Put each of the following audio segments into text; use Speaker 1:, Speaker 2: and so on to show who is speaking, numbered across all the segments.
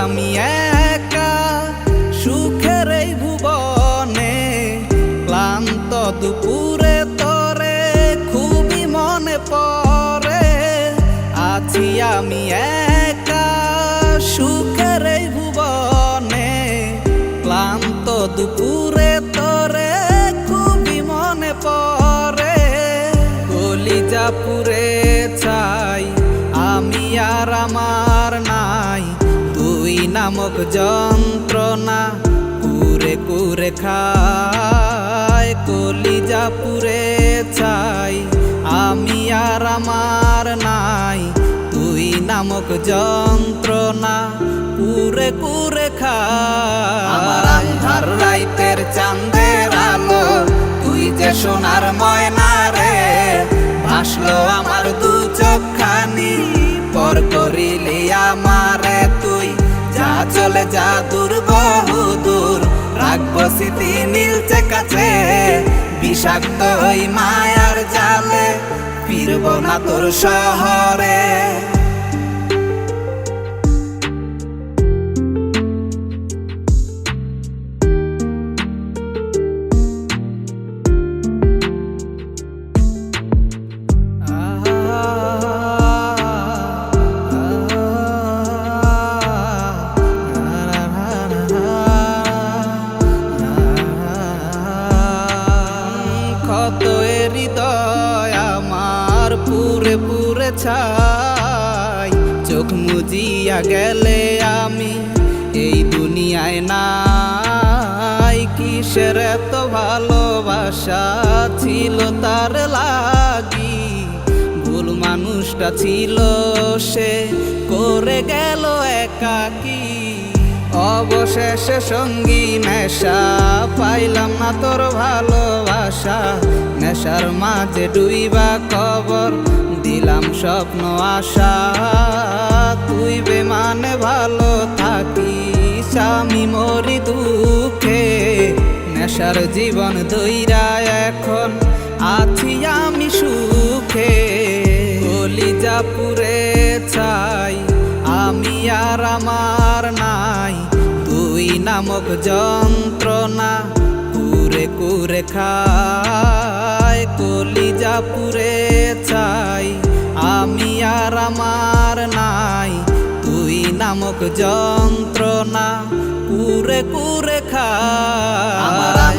Speaker 1: আমি একা সুখের এই ভুবনে, ক্লান্ত দুপুরে তরে, খুবই মনে পরে আছি আমি একা সুখের এই ভুবনে, ক্লান্ত দুপুরে তরে, খুবই মনে পড়ে। কলিজাপুরে চাই আমি আর আমার নামক যন্ত্রণা কুরে কুরে খায়, কলিজা পুরে চাই আমি আর আমার নাই তুই নামক যন্ত্রণা পুরে কুরে খায়। রাইতের চাঁদের আলো, তুই যে সোনার ময়না রে, ভাসলো আমার দু চোখখানি। পর চলে যা দূর বহু দূর রাখব স্মৃতি নীলচে কাছে। বিষাক্ত ওই মায়ার জালে। ফিরবো না তোর শহরে। ছাই চোখ মুজিয়া গেলে আমি এই দুনিয়ায় নাই। কিসের এত ভালোবাসা ছিল তার লাগি? ভুল মানুষটা ছিল সে, করে গেল একাকি। অবশেষে সঙ্গী নেশা পাইলাম না তোর ভালোবাসা। নেশার মাঝে ডুইবা কবর, দিলাম স্বপ্ন, আশা। তুই বেমানে ভালো থাকিস, আমি মরি দুঃখে। নেশার জীবন দইরা এখন আছি আমি সুখে। কলিজা পুরে চাই আমি আর আমার নামক যন্ত্রণা কুরে কুরে খায়, কলিজা পুরে চাই আমি আর আমার নাই তুই নামক যন্ত্রণা কুরে কুরে খায়।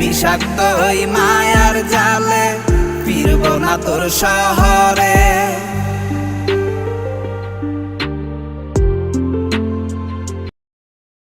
Speaker 1: বিষাক্ত ওই মায়ার জালে ফিরব না তোর শহরে।